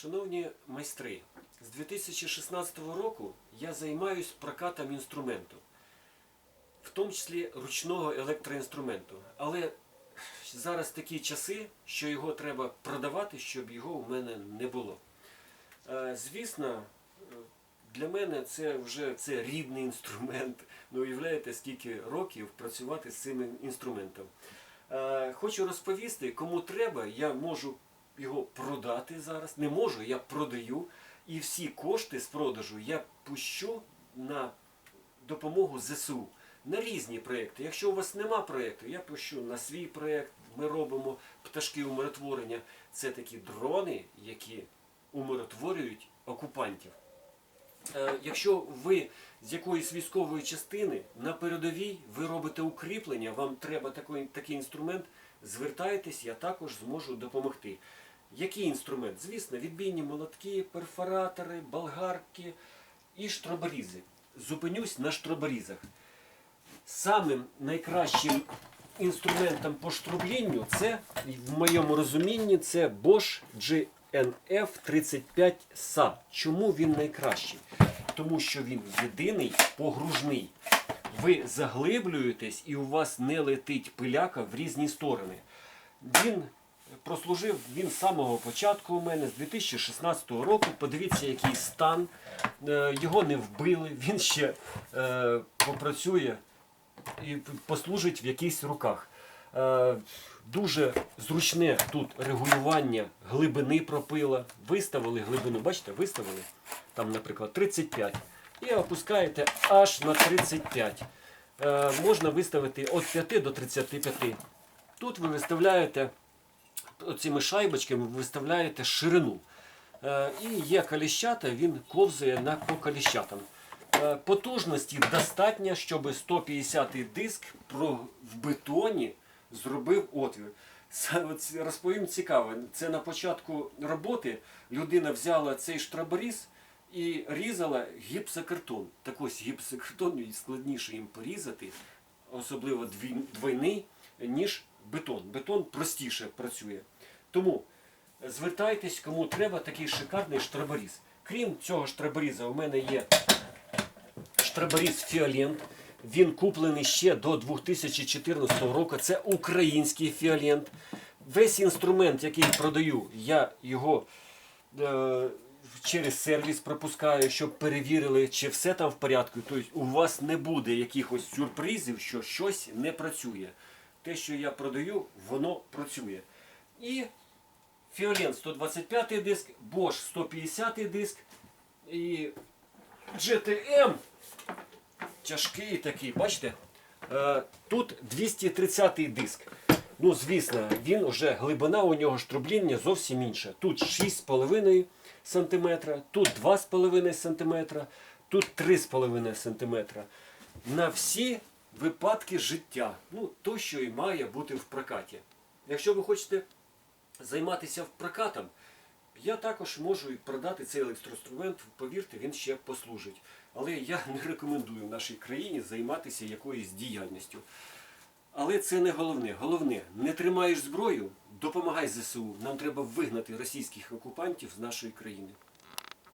Шановні майстри, з 2016 року я займаюсь прокатом інструменту, в тому числі ручного електроінструменту. Але зараз такі часи, що його треба продавати, щоб його у мене не було. Е, Звісно, е, для мене це вже це рідний інструмент. Ну, уявляєте, скільки років працювати з цим інструментом. Е, Хочу розповісти, кому треба, я можу його продати зараз. Не можу, я продаю. І всі кошти з продажу я пущу на допомогу ЗСУ на різні проекти. Якщо у вас нема проєкту, я пущу на свій проєкт. Ми робимо пташки умиротворення. Це такі дрони, які умиротворюють окупантів. Е, Якщо ви з якоїсь військової частини на передовій ви робите укріплення, вам треба такий, такий інструмент, звертайтесь, я також зможу допомогти. Який інструмент? Звісно, відбійні молотки, перфоратори, болгарки і штроборізи. Зупинюсь на штроборізах. Самим найкращим інструментом по штробленню це, в моєму розумінні, це Bosch GNF 35 SA. Чому він найкращий? Тому що він єдиний погружний. Ви заглиблюєтесь і у вас не летить пиляка в різні сторони. Він прослужив він з самого початку у мене, з 2016 року. Подивіться, який стан. Е, Його не вбили, він ще е, попрацює і послужить в якихось руках. Е, Дуже зручне тут регулювання глибини пропила. Виставили глибину, бачите, виставили там, наприклад, 35. І опускаєте аж на 35. Е, Можна виставити від 5 до 35. Тут ви виставляєте оціми шайбочками, ви виставляєте ширину. Е, І є каліщата, він ковзає на по. Е, Потужності достатньо, щоб 150-й диск в бетоні зробив отвір. Розповім цікаво. Це на початку роботи людина взяла цей штраборіз і різала гіпсокартон. Так ось гіпсокартон складніше їм порізати, особливо дві- двойний, ніж бетон. Бетон простіше працює. Тому звертайтесь, кому треба такий шикарний штраборіз. Крім цього штраборіза, у мене є штраборіз Фіолент. Він куплений ще до 2014 року. Це український фіолент. Весь інструмент, який продаю, я його е, через сервіс пропускаю, щоб перевірили, чи все там в порядку. Тобто у вас не буде якихось сюрпризів, що щось не працює. Те, що я продаю, воно працює. І Фіолент 125 диск, Bosch 150 диск і GTM тяжкий такий, бачите? Е, Тут 230 диск. Ну, звісно, він вже глибина у нього штрубління зовсім інша. Тут 6,5 см, тут 2,5 см, тут 3,5 см. На всі випадки життя. Ну, то, що і має бути в прокаті. Якщо ви хочете займатися прокатом, я також можу і продати цей електроінструмент, повірте, він ще послужить. Але я не рекомендую нашій країні займатися якоюсь діяльністю. Але це не головне. Головне, не тримаєш зброю, допомагай ЗСУ. Нам треба вигнати російських окупантів з нашої країни.